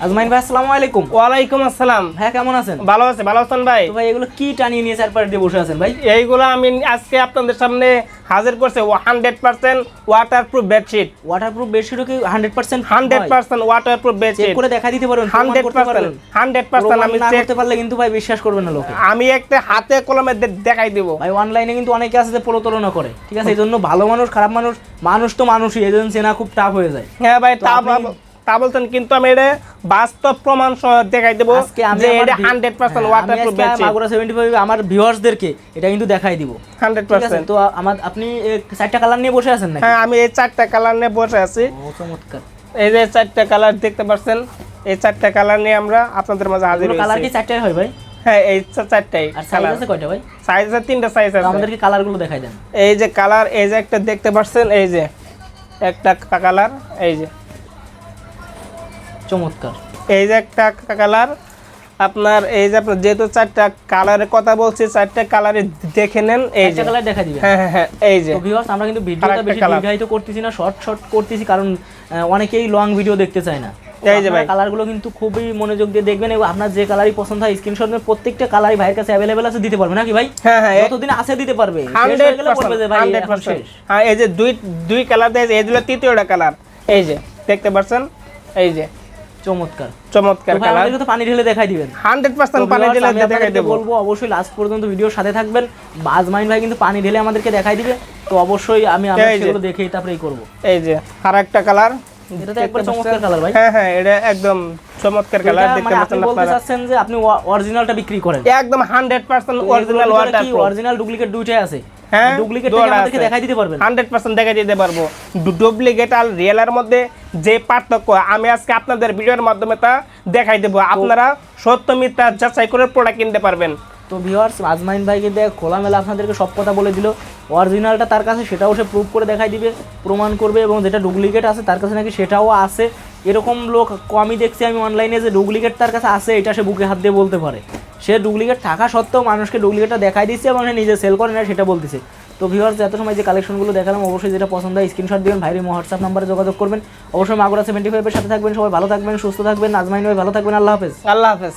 আজমাইন ভাই আসসালামু আলাইকুম। ওয়ালাইকুম আসসালাম। হ্যাঁ কেমন আছেন? ভালো আছে ভালো আছেন ভাই? ভাই এগুলো কি টানিয়ে নিয়ে দিয়ে বসে আছেন ভাই? এইগুলো আমি আজকে আপনাদের সামনে হাজির করছি hundred percent water proof bedsheet waterproof বেডশিটও কি hundred percent hundred percent water proof bedsheet করে দেখা দিতে পারবেন হান্ড্রেড পার্সেন্ট হান্ড্রেড পার্সেন্ট আমি check- করতে পারলে কিন্তু ভাই বিশ্বাস করবে না লোকে। আমি একটা হাতে কলমে দেখাই দিব। ভাই অনলাইনে কিন্তু অনেকে আছে যে প্রলোতলনা করে ঠিক আছে? এই জন্য ভালো মানুষ খারাপ মানুষ মানুষ তো মানুষই এই জন্য খুব টাফ হয়ে যায়। হ্যাঁ ভাই তা তা বলছেন কিন্তু আমি এটা বাস্তব প্রমাণ সহ দেখাই দেবো যে এটা hundred percent water proof Magura 75 আমার ভিউয়ার্সদেরকে এটা কিন্তু দেখাই দিব। হান্ড্রেড পার্সেন্ট তো আমার আপনি চারটা কালার নিয়ে বসে আছেন নাকি? হ্যাঁ আমি এই চারটা কালার নিয়ে বসে আছি। ও চমৎকার। এই যে চারটা কালার দেখতে পাচ্ছেন এই চারটা কালার নিয়ে আমরা আপনাদের মাঝে হাজির কালার কি চারটাই হয় ভাই? হ্যাঁ এই চারটাই আর সাইজ আছে কয়টা ভাই? সাইজ আছে তিনটা সাইজ আছে। আমাদেরকে কালারগুলো দেখাই দেন। এই যে কালার এই যে একটা দেখতে পাচ্ছেন এই যে একটা কালার এই যে। চমৎকার। এই যে একটা কালার আপনার এই যে আপনার যেহেতু চারটা কালারের কথা বলছি চারটা কালারে দেখে নেন এই যে। কালার দেখা দিবেন। হ্যাঁ হ্যাঁ হ্যাঁ এই যে। তো ভিউয়ার্স আমরা কিন্তু ভিডিওটা বেশি দীর্ঘায়িত করতেছি না শর্ট শর্ট করতেছি কারণ অনেকেই লং ভিডিও দেখতে চায় না। এই যে ভাই। কালারগুলো কিন্তু খুবই মনোযোগ দিয়ে দেখবেন এবং আপনার যে কালারই পছন্দ হয় স্ক্রিনশট নিয়ে প্রত্যেকটা কালারই ভাইয়ের কাছে অ্যাভেলেবেল আছে দিতে পারবে নাকি ভাই? হ্যাঁ হ্যাঁ যতদিন আছে দিতে পারবে। শেষ হান্ড্রেড হয়ে গেলে বলবে যে ভাই হান্ড্রেড এখন শেষ। হ্যাঁ এই যে দুই দুই কালার দেয় এই হলো তৃতীয়টা কালার। এই যে দেখতে পাচ্ছেন? এই যে চমৎকার। চমৎকার কালার। তো পানি ঢেলে দেখাই দিবেন। হান্ড্রেড তো পার্সেন্ট পানি viewers, দিলে আমি দেখাই দেবো। বলব অবশ্যই লাস্ট পর্যন্ত ভিডিওর সাথে থাকবেন। বাজমাইন ভাই কিন্তু পানি ঢেলে আমাদেরকে দেখাই দিবে। তো অবশ্যই আমি যে। সেগুলো দেখেই তারপরেই করব। এই যে আর একটা কালার। এটা তো একবার চমৎকার কালার ভাই। হ্যাঁ হ্যাঁ এটা একদম চমৎকার কালার দেখতে মানে পাচ্ছেন আপনি বলতে চাচ্ছেন যে আপনি অরিজিনালটা বিক্রি করেন। একদম অরিজিনাল ওয়াটার অরিজিনাল ডুপ্লিকেট দুইটাই আছে? হ্যাঁ, ডুপ্লিকেট আমাদেরকে দেখাই দিতে পারবেন। হান্ড্রেড পার্সেন্ট দেখা দিতে পারব। ডুপ্লিকেট আর রিয়েলের মধ্যে যে পার্থক্য আমি আজকে আপনাদের ভিডিওর মাধ্যমে তা দেখাই দেবো। আপনারা সত্য মিথ্যা যাচাই করে প্রোডাক্ট কিনতে পারবেন। তো ভিউয়ার্স আজমাইন ভাইকে দেখ খোলামেলা আপনাদেরকে সব কথা বলে দিল। অরিজিনালটা তার কাছে সেটাও সে প্রুভ করে দেখাই দিবে প্রমাণ করবে এবং যেটা ডুপ্লিকেট আছে তার কাছে নাকি সেটাও আছে। এরকম লোক কমই দেখছি আমি অনলাইনে যে ডুপ্লিকেট তার কাছে আছে এটা সে বুকে হাত দিয়ে বলতে পারে। সে ডুপ্লিকেট থাকা সত্ত্বেও মানুষকে ডুপ্লিকেটটা দেখাই দিচ্ছে এবং সে নিজে সেল করে না, সেটা বলতেছে। তো ভিউয়ার্স এত সময় যে কালেকশনগুলো দেখালাম, অবশ্যই যেটা পছন্দ হয় স্ক্রিনশট দিবেন, ভাইয়ের হোয়াটসঅ্যাপ নাম্বারে যোগাযোগ করবেন। অবশ্যই মাগুরা সেভেন্টি ফাইভের সাথে থাকবেন, সবাই ভালো থাকবেন, সুস্থ থাকবেন আজমাইন ভাই ভালো থাকবেন, আল্লাহ হাফেজ। আল্লাহ হাফেজ।